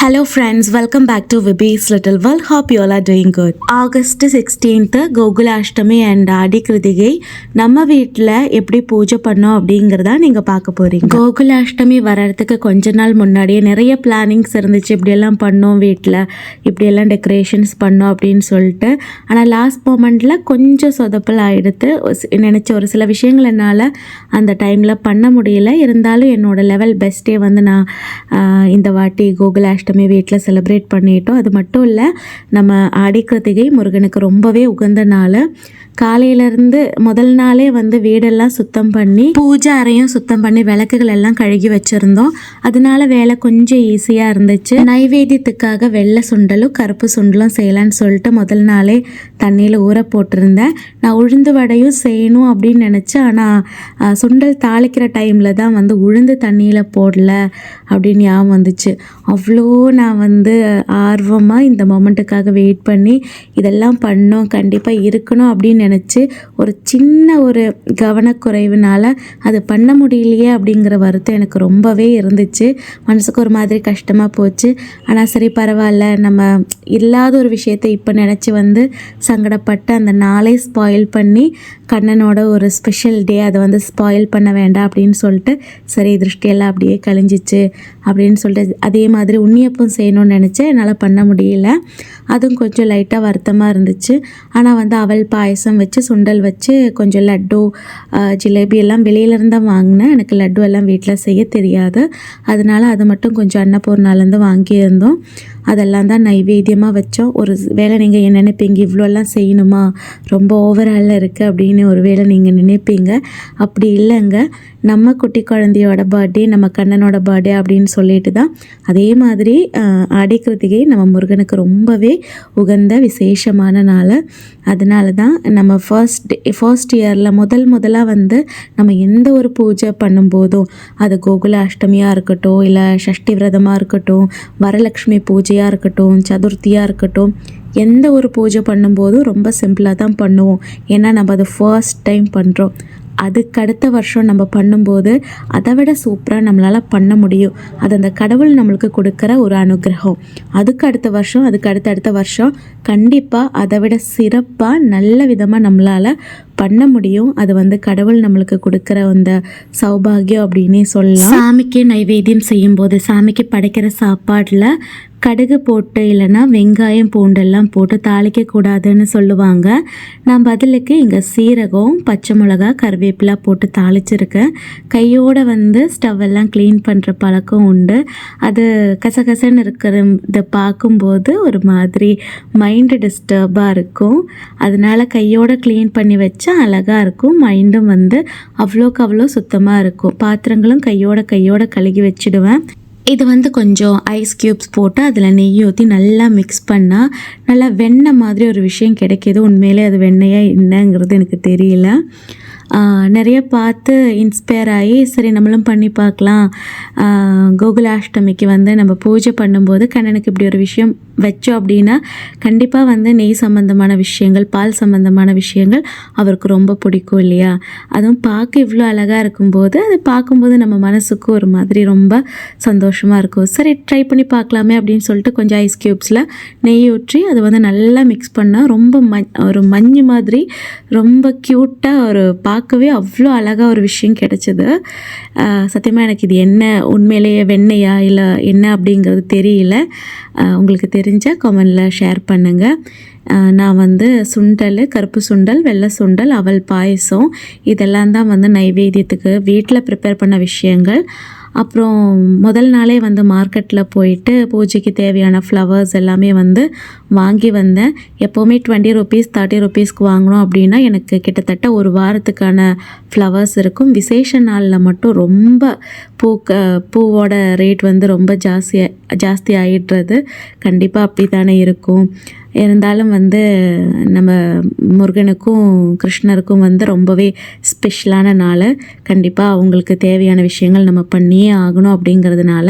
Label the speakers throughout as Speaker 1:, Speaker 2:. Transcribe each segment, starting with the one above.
Speaker 1: Hello friends welcome back to VBs little world hope you are doing good August sixteenth Gokulashtami and Aadi Krithigai நம்ம வீட்டில் எப்படி பூஜை பண்ணோம் அப்படிங்கிறத நீங்கள் பார்க்க போகிறீங்க கோகுலாஷ்டமி வர்றதுக்கு கொஞ்ச நாள் முன்னாடியே நிறைய பிளானிங்ஸ் இருந்துச்சு. இப்படியெல்லாம் பண்ணோம் வீட்டில். இப்படியெல்லாம் டெக்கரேஷன்ஸ் பண்ணோம் அப்படின்னு சொல்லிட்டு. ஆனால் லாஸ்ட் மூமெண்ட்டில் கொஞ்சம் சொதப்பல் ஆகிடுத்து நினச்ச ஒரு சில விஷயங்கள் என்னால் அந்த டைமில் பண்ண முடியல. இருந்தாலும் என்னோட லெவல் பெஸ்ட்டே வந்து நான் இந்த வாட்டி கோகுலாஷ்டமி வீட்டில் செலிப்ரேட் பண்ணிட்டோம். அது மட்டும் இல்லை நம்ம ஆடி கிருத்திகை முருகனுக்கு ரொம்பவே உகந்த நாள். காலையிலேருந்து முதல் நாளே வந்து வீடெல்லாம் சுத்தம் பண்ணி பூஜை அறையும் சுத்தம் பண்ணி விளக்குகள் எல்லாம் கழுகி வச்சுருந்தோம். அதனால வேலை கொஞ்சம் ஈஸியாக இருந்துச்சு. நைவேத்தியத்துக்காக வெள்ளை சுண்டலும் கருப்பு சுண்டலும் செய்யலான்னு சொல்லிட்டு முதல் நாளே தண்ணியில் ஊற போட்டிருந்தேன். நான் உளுந்து வடையும் செய்யணும் அப்படின்னு நினச்சேன். ஆனால் சுண்டல் தாளிக்கிற டைமில் தான் வந்து உளுந்து தண்ணியில் போடல அப்படின்னு ஞாபகம் வந்துச்சு. அவ்வளோ நான் வந்து ஆர்வமாக இந்த மொமெண்ட்டுக்காக வெயிட் பண்ணி இதெல்லாம் பண்ணோம். கண்டிப்பாக இருக்கணும் அப்படின்னு நினச்சி ஒரு சின்ன ஒரு கவனக்குறைவுனால் அது பண்ண முடியலையே அப்படிங்கிற வருத்தம் எனக்கு ரொம்பவே இருந்துச்சு. மனசுக்கு ஒரு மாதிரி கஷ்டமாக போச்சு. ஆனால் சரி பரவாயில்ல. நம்ம இல்லாத ஒரு விஷயத்தை இப்போ நினச்சி வந்து சங்கடப்பட்டு அந்த நாளை ஸ்பாயில் பண்ணி கண்ணனோட ஒரு ஸ்பெஷல் டே அதை வந்து ஸ்பாயில் பண்ண வேண்டாம் அப்படின்னு சொல்லிட்டு சரி திருஷ்டியெல்லாம் அப்படியே கழிஞ்சிச்சு அப்படின்னு சொல்லிட்டு அதே மாதிரி உண்ணியப்பம் செய்யணும்னு நினச்சேன் என்னால் பண்ண முடியல. அதுவும் கொஞ்சம் லைட்டாக வருத்தமாக இருந்துச்சு. ஆனால் வந்து அவல் பாயசம் வச்சு சுண்டல் வச்சு கொஞ்சம் லட்டு ஜிலேபி எல்லாம் வெளியிலேருந்து தான் வாங்கினேன். எனக்கு லட்டு எல்லாம் வீட்டில் செய்ய தெரியாது. அதனால அது மட்டும் கொஞ்சம் அன்னபூர்ணாலேருந்து வாங்கியிருந்தோம். அதெல்லாம் தான் நைவேத்தியமாக வச்சோம். ஒரு வேளை நீங்கள் என்ன நினைப்பீங்க இவ்வளோலாம் செய்யணுமா? ரொம்ப ஓவராலில் இருக்குது அப்படின்னு ஒரு வேளை நீங்கள் நினைப்பீங்க. அப்படி இல்லைங்க. நம்ம குட்டி குழந்தையோட பர்த்டே நம்ம கண்ணனோட பர்த்டே அப்படின்னு சொல்லிட்டு தான். அதே மாதிரி ஆஹ், கிருத்திகை நம்ம முருகனுக்கு ரொம்பவே உகந்த விசேஷமான நாள். அதனால தான் நம்ம ஃபர்ஸ்ட் ஃபர்ஸ்ட் இயரில் முதல் முதலாக வந்து நம்ம எந்த ஒரு பூஜை பண்ணும்போதும் அது கோகுல அஷ்டமியாக இருக்கட்டும் இல்லை சஷ்டி விரதமாக இருக்கட்டும் வரலட்சுமி பூஜையாக இருக்கட்டும் சதுர்த்தியாக இருக்கட்டும் எந்த ஒரு பூஜை பண்ணும்போதும் ரொம்ப சிம்பிளாக தான் பண்ணுவோம். ஏன்னா நம்ம அதை ஃபர்ஸ்ட் டைம் பண்ணுறோம் அதுக்கு அடுத்த வருஷம் நம்ம பண்ணும்போது அதை விட சூப்பராக நம்மளால் பண்ண முடியும். அது அந்த கடவுள் நம்மளுக்கு கொடுக்குற ஒரு அனுகிரகம். அதுக்கு அடுத்த வருஷம் அதுக்கு அடுத்த அடுத்த வருஷம் கண்டிப்பாக அதை விட சிறப்பாக நல்ல விதமாக நம்மளால் பண்ண முடியும். அது வந்து கடவுள் நம்மளுக்கு கொடுக்குற அந்த சௌபாகியம் அப்படின்னே சொல்லலாம். சாமிக்கு நைவேத்தியம் செய்யும்போது சாமிக்கு படைக்கிற சாப்பாட்டில் கடுகு போட்டு இல்லைன்னா வெங்காயம் பூண்டெல்லாம் போட்டு தாளிக்க கூடாதுன்னு சொல்லுவாங்க. நான் பதிலுக்கு இங்கே சீரகம் பச்சை மிளகா கருவேப்பிலாம் போட்டு தாளிச்சிருக்கேன். கையோட வந்து ஸ்டவ் எல்லாம் க்ளீன் பண்ணுற பழக்கம் உண்டு. அது கசகசன்னு இருக்கிறத பார்க்கும்போது ஒரு மாதிரி மைண்டு டிஸ்டர்பாக இருக்கும். அதனால் கையோட க்ளீன் பண்ணி வச்சு அழகாக இருக்கும். மைண்டும் வந்து அவ்வளோக்கு அவ்வளோ சுத்தமாக இருக்கும். பாத்திரங்களும் கையோட கையோட கழுகி வச்சிடுவேன். இது வந்து கொஞ்சம் ஐஸ் க்யூப்ஸ் போட்டு அதில் நெய் ஊற்றி நல்லா மிக்ஸ் பண்ணால் நல்லா வெண்ணெய் மாதிரி ஒரு விஷயம் கிடைக்கிது. உண்மையிலே அது வெண்ணையாக என்னங்கிறது எனக்கு தெரியல. நிறைய பார்த்து இன்ஸ்பயர் ஆகி சரி நம்மளும் பண்ணி பார்க்கலாம். கோகுலாஷ்டமிக்கு வந்து நம்ம பூஜை பண்ணும்போது கண்ணனுக்கு இப்படி ஒரு விஷயம் வச்சோம் அப்படின்னா கண்டிப்பாக வந்து நெய் சம்மந்தமான விஷயங்கள் பால் சம்மந்தமான விஷயங்கள் அவருக்கு ரொம்ப பிடிக்கும் இல்லையா? அதுவும் பார்க்க இவ்வளோ அழகாக இருக்கும்போது அது பார்க்கும்போது நம்ம மனசுக்கு ஒரு மாதிரி ரொம்ப சந்தோஷமாக இருக்கும். சரி ட்ரை பண்ணி பார்க்கலாமே அப்படின்னு சொல்லிட்டு கொஞ்சம் ஐஸ் க்யூப்ஸில் நெய் ஊற்றி அதை வந்து நல்லா மிக்ஸ் பண்ணால் ரொம்ப மஞ் ஒரு மஞ்சு மாதிரி ரொம்ப க்யூட்டாக ஒரு பார்க்கவே அவ்வளோ அழகாக ஒரு விஷயம் கிடச்சிது. சத்தியமாக எனக்கு இது என்ன உண்மையிலேயே வெண்ணையா இல்லை என்ன அப்படிங்கிறது தெரியல. உங்களுக்கு தெரிஞ்சால் கமெண்டில் ஷேர் பண்ணுங்கள் நான் வந்து சுண்டல் கருப்பு சுண்டல் வெள்ளை சுண்டல் அவல் பாயசம் இதெல்லாம் தான் வந்து நைவேத்தியத்துக்கு வீட்டில் ப்ரிப்பேர் பண்ண விஷயங்கள். அப்புறம் முதல் நாளே வந்து மார்க்கெட்டில் போயிட்டு பூஜைக்கு தேவையான ஃப்ளவர்ஸ் எல்லாமே வந்து வாங்கி வந்தேன். எப்போவுமே டுவெண்ட்டி ருபீஸ் தேர்ட்டி ருபீஸ்க்கு வாங்கினோம் அப்படின்னா எனக்கு கிட்டத்தட்ட ஒரு வாரத்துக்கான ஃப்ளவர்ஸ் இருக்கும். விசேஷ நாளில் மட்டும் ரொம்ப பூக்க பூவோட ரேட் வந்து ரொம்ப ஜாஸ்தி ஜாஸ்தி ஆகிடுறது கண்டிப்பாக அப்படி தானே இருக்கும். இருந்தாலும் வந்து நம்ம முருகனுக்கும் கிருஷ்ணருக்கும் வந்து ரொம்பவே ஸ்பெஷலான நாள். கண்டிப்பாக அவங்களுக்கு தேவையான விஷயங்கள் நம்ம பண்ணியே ஆகணும் அப்படிங்கிறதுனால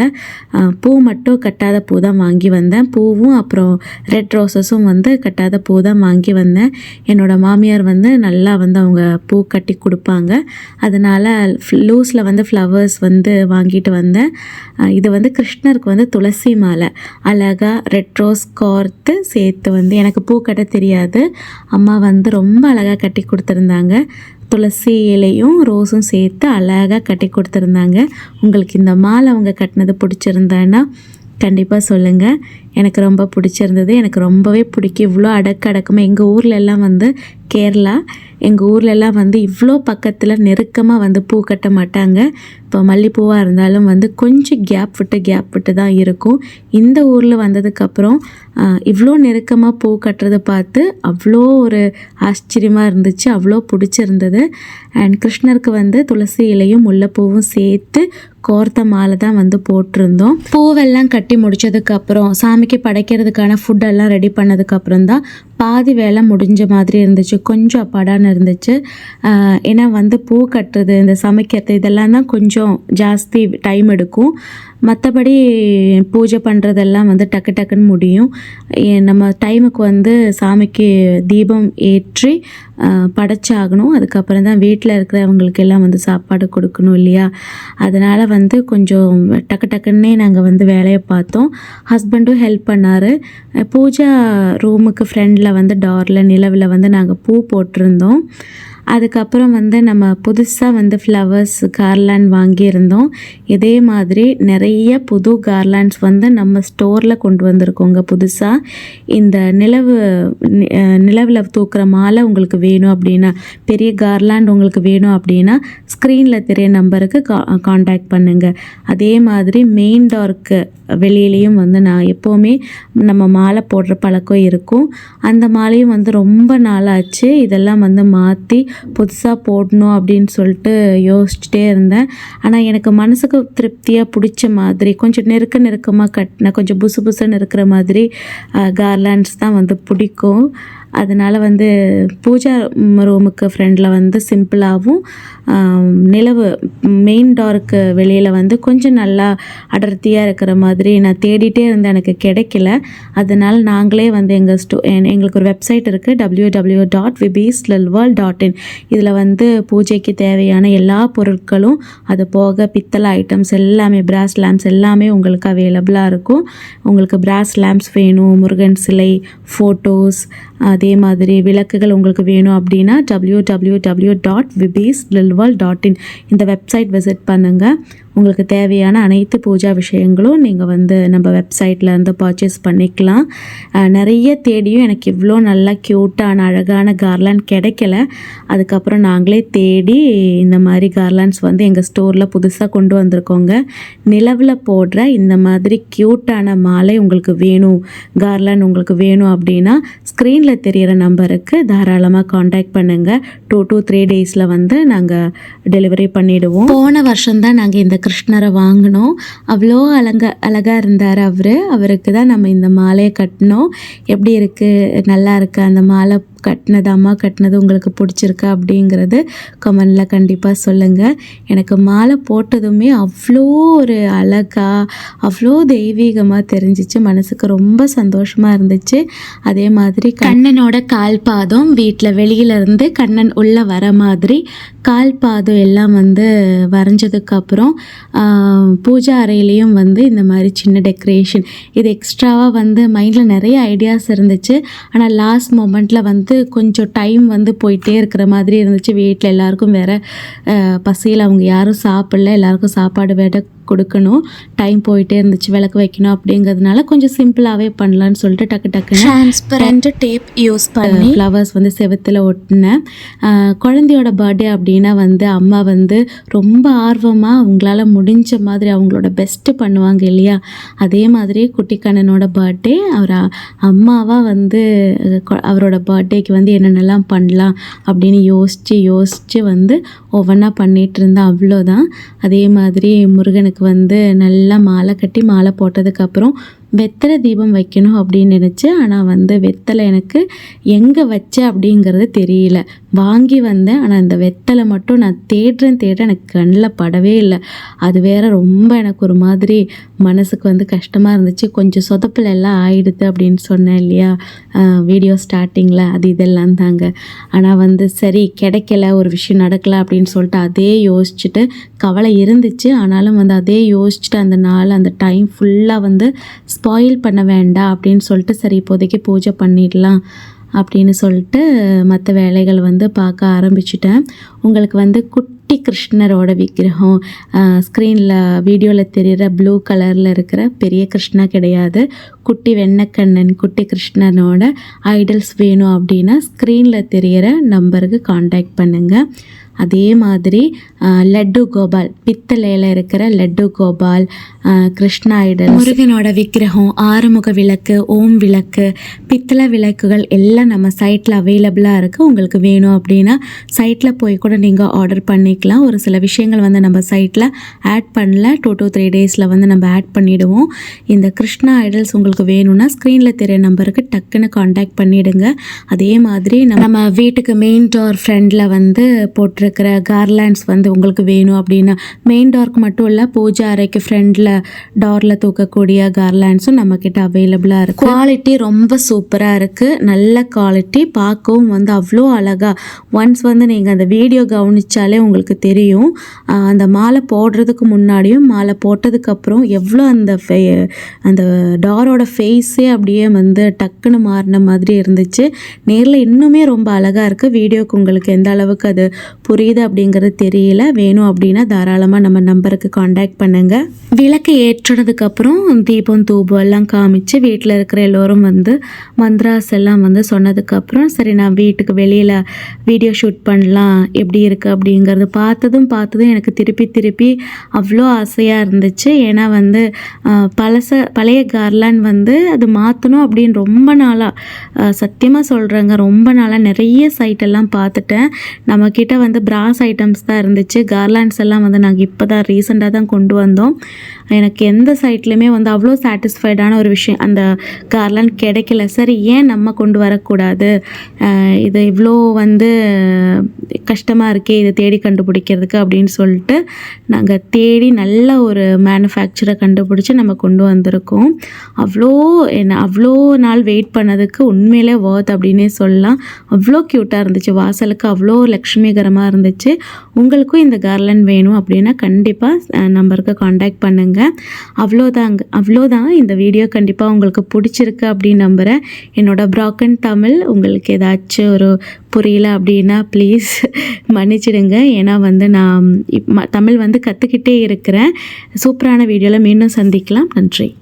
Speaker 1: பூ மட்டும் கட்டாத பூ தான் வாங்கி வந்தேன். பூவும் அப்புறம் ரெட் ரோசஸும் வந்து கட்டாத பூ தான் வாங்கி வந்தேன். என்னோடய மாமியார் வந்து நல்லா வந்து அவங்க பூ கட்டி கொடுப்பாங்க. அதனால் லூஸில் வந்து ஃப்ளவர்ஸ் வந்து வாங்கிட்டு வந்தேன். இது வந்து கிருஷ்ணருக்கு வந்து துளசி மாலை. அழகாக ரெட் ரோஸ் கோர்த்து சேர்த்து வந்து எனக்கு பூ கட்ட தெரியாது. அம்மா வந்து ரொம்ப அழகாக கட்டி கொடுத்துருந்தாங்க. துளசி இலையும் ரோஸும் சேர்த்து அழகாக கட்டி கொடுத்துருந்தாங்க. உங்களுக்கு இந்த மாலை அவங்க கட்டினது பிடிச்சிருந்தான்னா கண்டிப்பாக சொல்லுங்கள் எனக்கு ரொம்ப பிடிச்சிருந்தது. எனக்கு ரொம்பவே பிடிக்கும். இவ்வளோ அடக்கு அடக்கமாக எங்கள் ஊர்லெல்லாம் வந்து கேரளா. எங்கள் ஊர்லெல்லாம் வந்து இவ்வளோ பக்கத்தில் நெருக்கமாக வந்து பூ கட்ட மாட்டாங்க. இப்போ மல்லிப்பூவாக இருந்தாலும் வந்து கொஞ்சம் கேப் விட்டு கேப் விட்டு தான் இருக்கும். இந்த ஊரில் வந்ததுக்கப்புறம் இவ்வளோ நெருக்கமாக பூ கட்டுறதை பார்த்து அவ்வளோ ஒரு ஆச்சரியமாக இருந்துச்சு. அவ்வளோ பிடிச்சிருந்தது. அண்ட் கிருஷ்ணருக்கு வந்து துளசி இலையும் முல்லைப்பூவும் சேர்த்து கோர்த்த மாலை தான் வந்து போட்டிருந்தோம். பூவெல்லாம் கட்டி முடிச்சதுக்கப்புறம் சாமிக்கு படைக்கிறதுக்கான ஃபுட்டெல்லாம் ரெடி பண்ணதுக்கப்புறம் தான் பாதி வேலை முடிஞ்ச மாதிரி இருந்துச்சு கொஞ்சம் அப்பாடான்னு இருந்துச்சு. ஏன்னா வந்து பூ கட்டுறது இந்த சமைக்கிறது இதெல்லாம் தான் கொஞ்சம் ஜாஸ்தி டைம் எடுக்கும். மற்றபடி பூஜை பண்ணுறதெல்லாம் வந்து டக்கு டக்குன்னு முடியும். ஏ- நம்ம டைமுக்கு வந்து சாமிக்கு தீபம் ஏற்றி படைச்சாகணும். அதுக்கப்புறம் தான் வீட்டில் இருக்கிறவங்களுக்கு எல்லாம் வந்து சாப்பாடு கொடுக்கணும் இல்லையா? அதனால் வந்து கொஞ்சம் டக்கு டக்குன்னே நாங்கள் வந்து வேலையை பார்த்தோம். ஹஸ்பண்டும் ஹெல்ப் பண்ணார். பூஜா ரூமுக்கு ஃப்ரெண்டில் வந்து டாரில் நிலவில் வந்து நாங்கள் பூ போட்டிருந்தோம். அதுக்கப்புறம் வந்து நம்ம புதுசாக வந்து ஃப்ளவர்ஸ் கார்லாண்ட் வாங்கியிருந்தோம். இதே மாதிரி நிறைய புது கார்லாண்ட்ஸ் வந்து நம்ம ஸ்டோரில் கொண்டு வந்திருக்கோங்க புதுசாக இந்த நிலவு நி- நிலவில் தூக்குற மாலை உங்களுக்கு வேணும் அப்படின்னா பெரிய கார்லாண்ட் உங்களுக்கு வேணும் அப்படின்னா ஸ்க்ரீனில் தெரிய நம்பருக்கு கா காண்டாக்ட் பண்ணுங்கள் அதே மாதிரி மெயின் டார்க்கு வெளியிலையும் வந்து நான் எப்போவுமே நம்ம மாலை போடுற பழக்கம் இருக்கும். அந்த மாலையும் வந்து ரொம்ப நாளாச்சு. இதெல்லாம் வந்து மாற்றி புதுசாக போடணும் அப்படின்னு சொல்லிட்டு யோசிச்சுட்டே இருந்தேன். ஆனால் எனக்கு மனசுக்கு திருப்தியாக பிடிச்ச மாதிரி கொஞ்சம் நெருக்க நெருக்கமாக கட்டின கொஞ்சம் புசு புசுன்னு இருக்கிற மாதிரி கார்லாண்ட்ஸ் தான் வந்து பிடிக்கும். அதனால் வந்து பூஜா ரூமுக்கு ஃப்ரெண்டில் வந்து சிம்பிளாகவும் நிலவு மெயின் டார்க்கு வெளியில் வந்து கொஞ்சம் நல்லா அடர்த்தியாக இருக்கிற மாதிரி நான் தேடிட்டே இருந்தேன். எனக்கு கிடைக்கல. அதனால் நாங்களே வந்து எங்கள் ஸ்டோ எங்களுக்கு ஒரு வெப்சைட் இருக்குது டபிள்யூ டபிள்யூ டாட் விபீஸ் லில்வால் டாட் இன் இதில் வந்து பூஜைக்கு தேவையான எல்லா பொருட்களும் அது போக பித்தளை ஐட்டம்ஸ் எல்லாமே பிராஸ் லேம்ப்ஸ் எல்லாமே உங்களுக்கு அவைலபிளாக இருக்கும். உங்களுக்கு பிராஸ் லேம்ப்ஸ் வேணும் முருகன் சிலை ஃபோட்டோஸ் அதே மாதிரி விளக்குகள் உங்களுக்கு வேணும் அப்படின்னா W W W dot VBs லில்வால் dot in இந்த வெப் வெப்சைட் விசிட் பண்ணுங்கள் உங்களுக்கு தேவையான அனைத்து பூஜா விஷயங்களும் நீங்கள் வந்து நம்ம வெப்சைட்டில் இருந்து பர்ச்சேஸ் பண்ணிக்கலாம். நிறைய தேடியும் எனக்கு இவ்வளோ நல்லா க்யூட்டான அழகான கார்லாண்ட் கிடைக்கல. அதுக்கப்புறம் நாங்களே தேடி இந்த மாதிரி கார்லாண்ட்ஸ் வந்து எங்கள் ஸ்டோரில் புதுசாக கொண்டு வந்திருக்கோங்க. நிலவில் போடுற இந்த மாதிரி க்யூட்டான மாலை உங்களுக்கு வேணும் கார்லாண்ட் உங்களுக்கு வேணும் அப்படின்னா ஸ்க்ரீனில் தெரிகிற நம்பருக்கு தாராளமாக காண்டாக்ட் பண்ணுங்கள் டூ டூ த்ரீ டேஸில் வந்து நாங்கள் டெலிவரி பண்ணிவிடுவோம் போன வருஷம்தான் நாங்கள் இந்த கிருஷ்ணரை வாங்கினோம். அவ்வளோ அலங்க அழகாக இருந்தார் அவர். அவருக்கு தான் நம்ம இந்த மாலையை கட்டினோம். எப்படி இருக்குது நல்லா இருக்குது அந்த மாலை கட்டினது அம்மா கட்டினது உங்களுக்கு பிடிச்சிருக்கா அப்படிங்கிறது கமெண்டில் கண்டிப்பாக சொல்லுங்கள் எனக்கு மாலை போட்டதுமே அவ்வளோ ஒரு அழகா அவ்வளோ தெய்வீகமாக தெரிஞ்சிச்சு. மனசுக்கு ரொம்ப சந்தோஷமாக இருந்துச்சு. அதே மாதிரி கண்ணனோட கால் பாதம் வீட்டில் வெளியில இருந்து கண்ணன் உள்ளே வர மாதிரி கால் பாதம் எல்லாம் வந்து வரைஞ்சதுக்கப்புறம் பூஜா அறையிலையும் வந்து இந்த மாதிரி சின்ன டெக்கரேஷன் இது எக்ஸ்ட்ராவாக வந்து மைண்டில் நிறைய ஐடியாஸ் இருந்துச்சு. ஆனால் லாஸ்ட் மொமெண்ட்டில் வந்து கொஞ்சம் டைம் வந்து போயிட்டே இருக்கிற மாதிரி இருந்துச்சு. வீட்டில் எல்லாருக்கும் வேற பசியில் அவங்க யாரும் சாப்பிடல. எல்லாருக்கும் சாப்பாடு வேட கொடுக்கணும். டைம் போயிட்டே இருந்துச்சு விளக்கு வைக்கணும் அப்படிங்கிறதுனால கொஞ்சம் சிம்பிளாகவே பண்ணலான்னு சொல்லிட்டு டக்கு டக்குன்னு
Speaker 2: டிரான்ஸ்பரண்ட் டேப் யூஸ் பண்ணி
Speaker 1: ஃப்ளவர்ஸ் வந்து செவுத்தில் ஒட்டினேன். குழந்தையோட பர்த்டே அப்படின்னா வந்து அம்மா வந்து ரொம்ப ஆர்வமாக அவங்களால முடிஞ்ச மாதிரி அவங்களோட பெஸ்ட்டு பண்ணுவாங்க இல்லையா? அதே மாதிரி குட்டிக்கண்ணனோட பர்த்டே அவர் அம்மாவாக வந்து அவரோட பர்த்டேக்கு வந்து என்னென்னலாம் பண்ணலாம் அப்படின்னு யோசித்து யோசித்து வந்து ஒவ்வொன்றா பண்ணிகிட்டு இருந்தேன். அவ்வளோதான் அதே மாதிரி முருகனுக்கு வந்து நல்லா மாலை கட்டி மாலை போட்டதுக்கப்புறம் வெத்தலை தீபம் வைக்கணும் அப்படின்னு நினச்சேன் ஆனால் வந்து வெத்தலை எனக்கு எங்கே வச்சேன் அப்படிங்கிறது தெரியல. வாங்கி வந்தேன் ஆனால் அந்த வெத்தலை மட்டும் நான் தேடுறேன் தேடுறேன் எனக்கு கண்ணில் படவே இல்லை. அது வேற ரொம்ப எனக்கு ஒரு மாதிரி மனசுக்கு வந்து கஷ்டமாக இருந்துச்சு. கொஞ்சம் சொதப்பில் எல்லாம் ஆயிடுது அப்படின்னு சொன்னேன் இல்லையா? வீடியோ ஸ்டார்டிங்கில் அது இதெல்லாம் தாங்க. ஆனால் வந்து சரி கிடைக்கல ஒரு விஷயம் நடக்கல அப்படின்னு சொல்லிட்டு அதே யோசிச்சுட்டு கவலை இருந்துச்சு. ஆனாலும் வந்து அதே யோசிச்சுட்டு அந்த நாள் அந்த டைம் ஃபுல்லாக வந்து ஸ்பாயில் பண்ண வேண்டாம் அப்படின்னு சொல்லிட்டு சரி இப்போதைக்கு பூஜை பண்ணிடலாம் அப்படின்னு சொல்லிட்டு மற்ற வேலைகள் வந்து பார்க்க ஆரம்பிச்சிட்டேன். உங்களுக்கு வந்து குட்டி கிருஷ்ணரோட விக்கிரகம் ஸ்க்ரீனில் வீடியோவில் தெரிகிற ப்ளூ கலரில் இருக்கிற பெரிய கிருஷ்ணா கிடையாது. குட்டி வெண்ணக்கண்ணன் குட்டி கிருஷ்ணனோட ஐடல்ஸ் வேணும் அப்படின்னா ஸ்க்ரீனில் தெரிகிற நம்பருக்கு காண்டாக்ட் பண்ணுங்கள் அதே மாதிரி லட்டு கோபால் பித்தளையில் இருக்கிற லட்டு கோபால் கிருஷ்ணா ஐடல் முருகனோட விக்கிரகம் ஆறுமுக விளக்கு ஓம் விளக்கு பித்தளை விளக்குகள் எல்லாம் நம்ம சைட்டில் அவைலபிளாக இருக்குது உங்களுக்கு வேணும் அப்படின்னா சைட்டில் போய் கூட நீங்கள் ஆர்டர் பண்ணிக்கலாம். ஒரு சில விஷயங்கள் வந்து நம்ம சைட்டில் ஆட் பண்ணல. டூ டூ த்ரீ டேஸில் வந்து நம்ம ஆட் பண்ணிவிடுவோம் இந்த கிருஷ்ணா ஐடல்ஸ் உங்களுக்கு வேணும்னா ஸ்க்ரீனில் தெரிய நம்பருக்கு டக்குன்னு காண்டாக்ட் பண்ணிவிடுங்க அதே மாதிரி நம்ம வீட்டுக்கு மெயின் டோர் ஃப்ரெண்டில் வந்து போட்டிருக்கிற கார்லாண்ட்ஸ் வந்து உங்களுக்கு வேணும் அப்படின்னா மெயின் டோருக்கு மட்டும் இல்லை பூஜை அறைக்கு ஃப்ரெண்டில் டோரில் தூக்கக்கூடிய கார்லாண்ட்ஸும் நம்மக்கிட்ட அவைலபிளாக இருக்குது குவாலிட்டி ரொம்ப சூப்பராக இருக்குது நல்ல குவாலிட்டி பார்க்கவும் வந்து அவ்வளோ அழகாக ஒன்ஸ் வந்து நீங்கள் அந்த வீடியோ கவனிச்சாலே உங்களுக்கு தெரியும். அந்த மாலை போடுறதுக்கு முன்னாடியும் மாலை போட்டதுக்கப்புறம் எவ்வளோ அந்த ஃபே- அந்த டாரோட ஃபேஸே அப்படியே வந்து டக்குன்னு மாறின மாதிரி இருந்துச்சு. நேரில் இன்னுமே ரொம்ப அழகாக இருக்குது வீடியோக்கு உங்களுக்கு எந்த அளவுக்கு அது புரியுது அப்படிங்கிறது தெரியல. வேணும் அப்படின்னா தாராளமாக நம்ம நம்பருக்கு காண்டாக்ட் பண்ணுங்கள் விளக்கு ஏற்றுனதுக்கப்புறம் தீபம் தூபம் எல்லாம் காமிச்சு வீட்டில் இருக்கிற எல்லோரும் வந்து மந்த்ராஸ் எல்லாம் வந்து சொன்னதுக்கப்புறம் சரி நான் வீட்டுக்கு வெளியில் வீடியோ ஷூட் பண்ணலாம் எப்படி இருக்குது அப்படிங்கிறது பார்த்ததும் பார்த்ததும் எனக்கு திருப்பி திருப்பி அவ்வளோ ஆசையாக இருந்துச்சு. ஏன்னா வந்து பழச பழைய கார்லாண்ட் வந்து அது மாற்றணும் அப்படின்னு ரொம்ப நாளாக சத்தியமாக சொல்கிறேங்க ரொம்ப நாளாக நிறைய சைட்டெல்லாம் பார்த்துட்டேன். நம்மக்கிட்ட வந்து பிராஸ் ஐட்டம்ஸ் தான் இருந்துச்சு. கார்லாண்ட்ஸ் எல்லாம் வந்து நாங்கள் இப்போ தான் ரீசெண்டாக தான் கொண்டு வந்தோம். எனக்கு எந்த சைட்லையுமே வந்து அவ்வளோ சாட்டிஸ்ஃபைடான ஒரு விஷயம் அந்த கார்லாண்ட் கிடைக்கல. சரி ஏன் நம்ம கொண்டு வரக்கூடாது? இது இவ்வளோ வந்து கஷ்டம் கஷ்டமாக இருக்கே இதை தேடி கண்டுபிடிக்கிறதுக்கு அப்படின்னு சொல்லிட்டு நாங்கள் தேடி நல்ல ஒரு மேனுஃபேக்சரை கண்டுபிடிச்சி நம்ம கொண்டு வந்திருக்கோம். அவ்வளோ என்ன அவ்வளோ நாள் வெயிட் பண்ணதுக்கு உண்மையிலே வேர்த் அப்படின்னே சொல்லலாம். அவ்வளோ க்யூட்டாக இருந்துச்சு. வாசலுக்கு அவ்வளோ லக்ஷ்மிகரமாக இருந்துச்சு. உங்களுக்கும் இந்த கார்லண்ட் வேணும் அப்படின்னா கண்டிப்பாக நம்பருக்கு காண்டாக்ட் பண்ணுங்கள் அவ்வளோதாங்க அவ்வளோதான் இந்த வீடியோ கண்டிப்பாக உங்களுக்கு பிடிச்சிருக்கு அப்படின்னு நம்புகிறேன் என்னோடய ப்ராக்கன் தமிழ் உங்களுக்கு ஏதாச்சும் ஒரு புரியல அப்படின்னா ப்ளீஸ் மன்னிச்சிடுங்க. ஏன்னா வந்து நான் தமிழ் வந்து கற்றுக்கிட்டே இருக்கிறேன். சூப்பரான வீடியோவில் மீண்டும் சந்திக்கலாம். நன்றி.